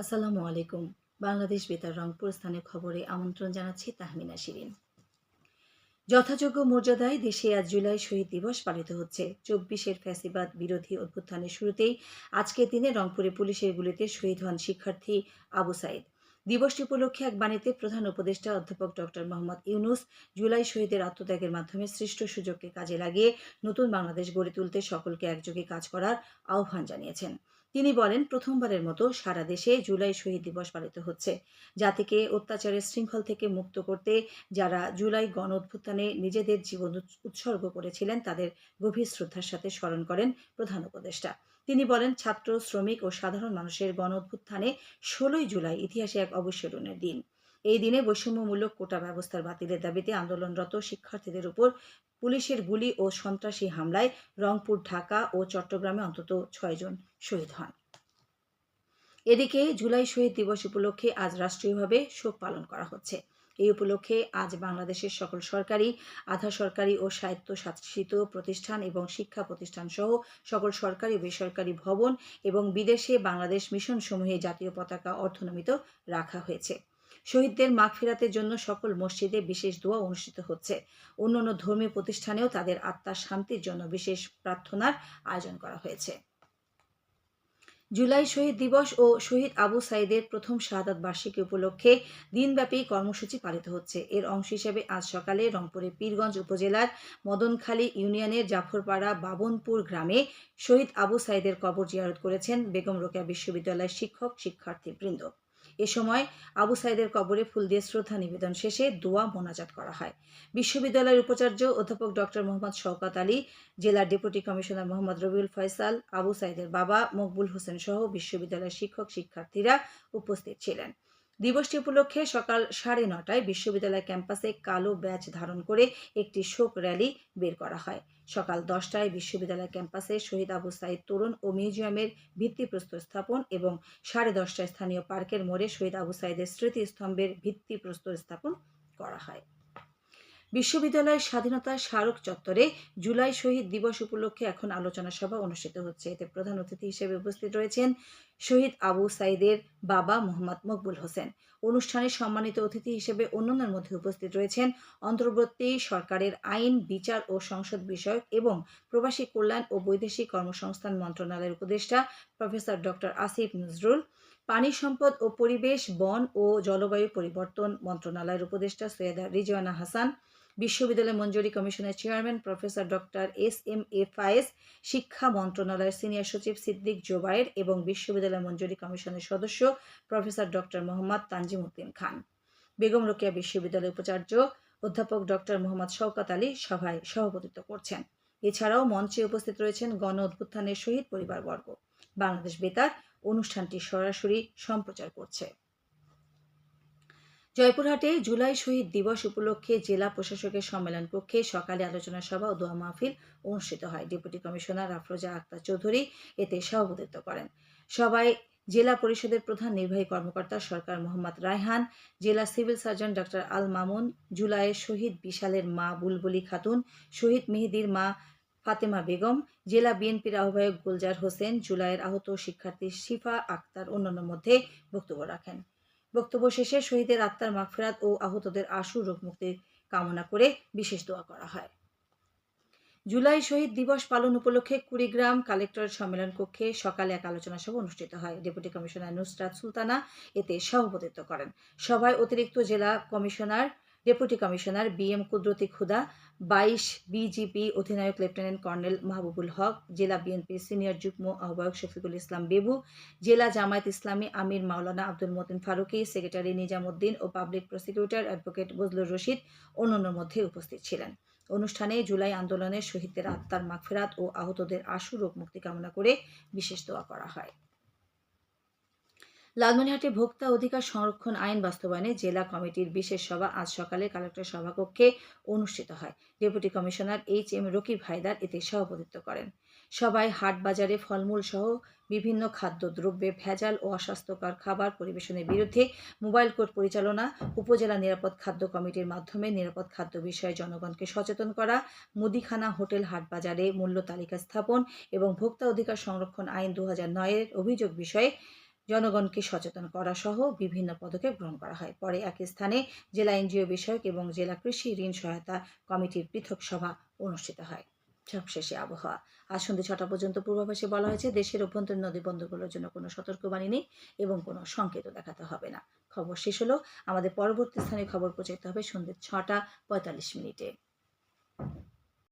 আসসালামু আলাইকুম। বাংলাদেশ বেতার রংপুর স্থানীয় খবরে আমন্ত্রণ জানাচ্ছি তাহমিনা শিরিন। যথাযোগ্য মর্যাদায় দেশে আজ জুলাই শহীদ দিবস পালিত হচ্ছে। চব্বিশের ফ্যাসিবাদ বিরোধী অভ্যুত্থানের শুরুতেই আজকের দিনে রংপুরে পুলিশের গুলিতে শহীদ হন শিক্ষার্থী আবু সাইদ। দিবসটি উপলক্ষে এক বাণীতে প্রধান উপদেষ্টা অধ্যাপক ডক্টর মোহাম্মদ ইউনুস জুলাই শহীদের আত্মত্যাগের মাধ্যমে সৃষ্ট সুযোগকে কাজে লাগিয়ে নতুন বাংলাদেশ গড়ে তুলতে সকলকে একযোগে কাজ করার আহ্বান জানিয়েছেন। তিনি বলেন, প্রথমবারের মতো সারা দেশে জুলাই শহীদ দিবস পালিত হচ্ছে। জাতিকে অত্যাচারের শৃঙ্খল থেকে মুক্ত করতে যারা জুলাই গণ অভ্যুত্থানে নিজেদের জীবন উৎস- উৎসর্গ করেছিলেন, তাদের গভীর শ্রদ্ধার সাথে স্মরণ করেন প্রধান উপদেষ্টা। তিনি বলেন, ছাত্র, শ্রমিক ও সাধারণ মানুষের গণ অভ্যুত্থানে ষোলোই জুলাই ইতিহাসে এক অবিস্মরণীয় দিন। এই দিনে বৈষম্যমূলক কোটা ব্যবস্থার বাতিলের দাবিতে আন্দোলনরত শিক্ষার্থীদের উপর পুলিশের গুলি ও সন্ত্রাসী হামলায় রংপুর, ঢাকা ও চট্টগ্রামে অন্তত ছয়জন শহীদ হন। এদিকে জুলাই শহীদ দিবস উপলক্ষে আজ রাষ্ট্রীয়ভাবে শোক পালন করা হচ্ছে। এই উপলক্ষে আজ বাংলাদেশের সকল সরকারি, আধা সরকারি ও স্বায়ত্তশাসিত প্রতিষ্ঠান এবং শিক্ষা প্রতিষ্ঠান সহ সকল সরকারি বেসরকারি ভবন এবং বিদেশে বাংলাদেশ মিশন সমূহে জাতীয় পতাকা অর্ধনমিত রাখা হয়েছে। শহীদদের মাগফিরাতের জন্য সকল মসজিদে বিশেষ দোয়া অনুষ্ঠিত হচ্ছে। অন্যান্য ধর্মীয় প্রতিষ্ঠানেও তাদের আত্মার শান্তির জন্য বিশেষ প্রার্থনার আয়োজন করা হয়েছে। জুলাই শহীদ দিবস ও শহীদ আবু সাইদের প্রথম শাহাদাত বার্ষিকী উপলক্ষে দিনব্যাপী কর্মসূচি পালিত হচ্ছে। এর অংশ হিসেবে আজ সকালে রংপুরের পীরগঞ্জ উপজেলার মদনখালী ইউনিয়নের জাফরপাড়া বাবনপুর গ্রামে শহীদ আবু সাইদের কবর জিয়ারত করেছেন বেগম রোকেয়া বিশ্ববিদ্যালয়ের শিক্ষক শিক্ষার্থীবৃন্দ এ সময় আবু সাইদের কবরে ফুল দিয়ে শ্রদ্ধা নিবেদন শেষে দোয়া মোনাজাত করা হয়। বিশ্ববিদ্যালয়ের উপাচার্য অধ্যাপক ডক্টর মোহাম্মদ শওকাত আলী জেলার ডেপুটি কমিশনার মোহাম্মদ রবিউল ফয়সাল, আবু সাইদের বাবা মকবুল হোসেন সহ বিশ্ববিদ্যালয়ের শিক্ষক শিক্ষার্থীরা উপস্থিত ছিলেন। দিবসটি উপলক্ষে সকাল সাড়ে নটায় বিশ্ববিদ্যালয় ক্যাম্পাসে কালো ব্যাচ ধারণ করে একটি শোক র্যালি বের করা হয়। সকাল দশটায় বিশ্ববিদ্যালয় ক্যাম্পাসে শহীদ আবু সাইদ তরুণ ও মিউজিয়ামের ভিত্তিপ্রস্তর স্থাপন এবং সাড়ে দশটায় স্থানীয় পার্কের মোড়ে শহীদ আবু সাইদের স্মৃতিস্তম্ভের ভিত্তিপ্রস্তর স্থাপন করা হয়। বিশ্ববিদ্যালয়ের স্বাধীনতা স্মারক চত্বরে জুলাই শহীদ দিবস উপলক্ষে এখন আলোচনা সভা অনুষ্ঠিত হচ্ছে। এতে প্রধান অতিথি হিসেবে উপস্থিত রয়েছেন শহীদ আবু সাইদের বাবা মোহাম্মদ মকবুল হোসেন। অনুষ্ঠানে সম্মানিত অতিথি হিসেবে অন্যান্যের মধ্যে উপস্থিত রয়েছেন অন্তর্বর্তী সরকারের আইন, বিচার ও সংসদ বিষয়ক এবং প্রবাসী কল্যাণ ও বৈদেশিক কর্মসংস্থান মন্ত্রণালয়ের উপদেষ্টা প্রফেসর ডক্টর আসিফ নজরুল, পানি সম্পদ ও পরিবেশ, বন ও জলবায়ু পরিবর্তন মন্ত্রণালয়ের উপদেষ্টা সৈয়দা রিজওয়ানা হাসান বিশ্ববিদ্যালয় মঞ্জুরি কমিশনের chairman professor doctor S M A Faiz, শিক্ষা মন্ত্রণালয়ের সিনিয়র সচিব সিদ্দিক জোবায়ের এবং বিশ্ববিদ্যালয় মঞ্জুরি কমিশনের সদস্য প্রফেসর ডক্টর মোহাম্মদ তানজিম উদ্দিন খান। বেগম রোকেয়া বিশ্ববিদ্যালয়ের উপাচার্য অধ্যাপক ডক্টর মোহাম্মদ শওকত আলী সভায় সভাপতিত্ব করছেন। এছাড়াও মঞ্চে উপস্থিত রয়েছেন গণ অভ্যুত্থানের শহীদ পরিবারবর্গ। বাংলাদেশ বেতার অনুষ্ঠানটি সরাসরি সম্প্রচার করছে। জয়পুরহাটে জুলাই শহীদ দিবস উপলক্ষে জেলা প্রশাসকের সম্মেলন কক্ষে সকালে আলোচনা সভা ও দোয়া মাহফিল অনুষ্ঠিত হয়। ডেপুটি কমিশনার আফরোজা আক্তার চৌধুরী এতে সভাপতিত্ব করেন। সবাই জেলা পরিষদের প্রধান নির্বাহী কর্মকর্তা সরকার মোহাম্মদ রায়হান, জেলা civil surgeon doctor Al Mamun জুলাইয়ের শহীদ বিশালের মা বুলবুলি খাতুন, শহীদ মেহেদির মা ফাতেমা বেগম, জেলা বিএনপির আহ্বায়ক গুলজার হোসেন, জুলাইয়ের আহত শিক্ষার্থী শিফা আক্তার অন্যান্য মধ্যে বক্তব্য রাখেন। বক্তব্য শেষে শহীদের আত্মার মাগফেরাত ও আহতদের আশু রোগ মুক্তির কামনা করে বিশেষ দোয়া করা হয়। জুলাই শহীদ দিবস পালন উপলক্ষে কুড়িগ্রাম কালেক্টরেট সম্মেলন কক্ষে সকালে এক আলোচনা সভা অনুষ্ঠিত হয়। ডেপুটি কমিশনার নুসরাত সুলতানা এতে সভাপতিত্ব করেন। সভায় অতিরিক্ত জেলা commissioner deputy commissioner B M Qudrati Khuda বাইশ বিজিপি অধিনায়ক লেফটেন্যান্ট কর্নেল মাহবুবুল হক, জেলা বিএনপির সিনিয়র যুগ্ম আহ্বায়ক শফিকুল ইসলাম বেবু, জেলা জামায়াত ইসলামী আমির মাওলানা আব্দুল মতিন ফারুকি, সেক্রেটারি নিজামুদ্দিন ও public prosecutor advocate Bazlur Rashid অন্যান্যর মধ্যে উপস্থিত ছিলেন। অনুষ্ঠানে জুলাই আন্দোলনের শহীদদের আত্মার মাগফেরাত ও আহতদের আশু রোগ মুক্তি কামনা করে বিশেষ দোয়া করা হয়। লালমনিরহাটে ভোক্তা অধিকার সংরক্ষণ আইন বাস্তবায়নে জেলা কমিটির বিশেষ সভা আজ সকালে কালেক্টর সভাকক্ষে অনুষ্ঠিত হয়। Deputy commissioner H M Rakib Haider এতে সভাপতিত্ব করেন। সভায় হাট বাজারে ফলমূল সহ বিভিন্ন খাদ্যদ্রব্যে ভেজাল ও অস্বাস্থ্যকর খাবার পরিবেশনের বিরুদ্ধে মোবাইল কোর্ট পরিচালনা, উপজেলা নিরাপদ খাদ্য কমিটির মাধ্যমে নিরাপদ খাদ্য বিষয়ে জনগণকে সচেতন করা, মুদিখানা হোটেল হাট বাজারে মূল্য তালিকা স্থাপন এবং ভোক্তা অধিকার সংরক্ষণ আইন দু হাজার নয়ের অভিযোগ বিষয়ে জনগণকে সচেতন করা সহ বিভিন্ন পদক্ষেপ গ্রহণ করা হয়। পরে একই স্থানে জেলা এনজিও বিষয়ক এবং জেলা কৃষি ঋণ সহায়তা কমিটির পৃথক সভা অনুষ্ঠিত হয়। সবশেষে আবহাওয়া। আজ সন্ধ্যে ছটা পর্যন্ত পূর্বাভাসে বলা হয়েছে, দেশের অভ্যন্তরীণ নদী বন্দরগুলোর জন্য কোনো সতর্কবাণী নেই এবং কোনো সংকেতও দেখাতে হবে না। খবর শেষ হলো। আমাদের পরবর্তী স্থানে খবর পৌঁছাতে হবে সন্ধ্যে ছটা পঁয়তাল্লিশ মিনিটে।